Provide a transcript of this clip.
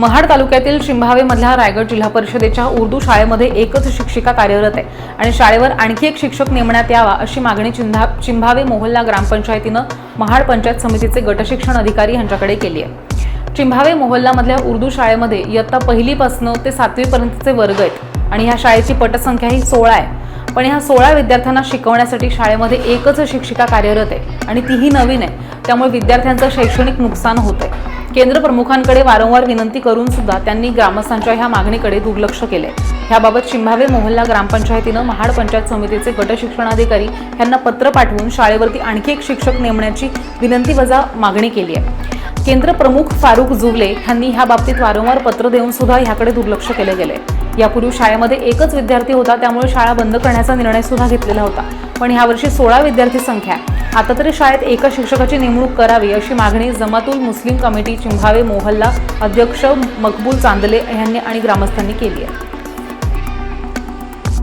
महाड तालुक्यातील शिंभावेमधल्या रायगड जिल्हा परिषदेच्या उर्दू शाळेमध्ये एकच शिक्षिका कार्यरत आहे आणि शाळेवर आणखी एक शिक्षक नेमण्यात यावा अशी मागणी चिंधा चिंभावे मोहल्ला ग्रामपंचायतीनं महाड पंचायत समितीचे गटशिक्षण अधिकारी यांच्याकडे केली आहे. चिंभावे मोहल्लामधल्या उर्दू शाळेमध्ये इयत्ता पहिलीपासनं ते सातवीपर्यंतचे वर्ग आहेत आणि ह्या शाळेची पटसंख्या ही सोळा आहे. पण ह्या सोळा विद्यार्थ्यांना शिकवण्यासाठी शाळेमध्ये एकच शिक्षिका कार्यरत आहे आणि तीही नवीन आहे. त्यामुळे विद्यार्थ्यांचं शैक्षणिक नुकसान होत आहे केंद्र प्रमुखांकडे वारंवार विनंती करून सुद्धा त्यांनी ग्रामस्थांच्या ह्या मागणीकडे दुर्लक्ष केले. ह्याबाबत शिंभावे मोहल्ला ग्रामपंचायतीनं महाड पंचायत समितीचे गट शिक्षणाधिकारी यांना पत्र पाठवून शाळेवरती आणखी एक शिक्षक नेमण्याची विनंती वजा मागणी केली आहे. केंद्र प्रमुख फारुख जुवले यांनी ह्या बाबतीत वारंवार पत्र देऊन सुद्धा ह्याकडे दुर्लक्ष केले गेले. यापूर्वी शाळेमध्ये एकच विद्यार्थी होता त्यामुळे शाळा बंद करण्याचा निर्णय सुद्धा घेतलेला होता. पण ह्यावर्षी सोळा विद्यार्थी संख्या आहे. आता तरी शाळेत एका शिक्षकाची नेमणूक करावी अशी मागणी जमातुल मुस्लिम कमिटी चिंभावे मोहल्ला अध्यक्ष मकबूल चांदले यांनी आणि ग्रामस्थांनी केली आहे.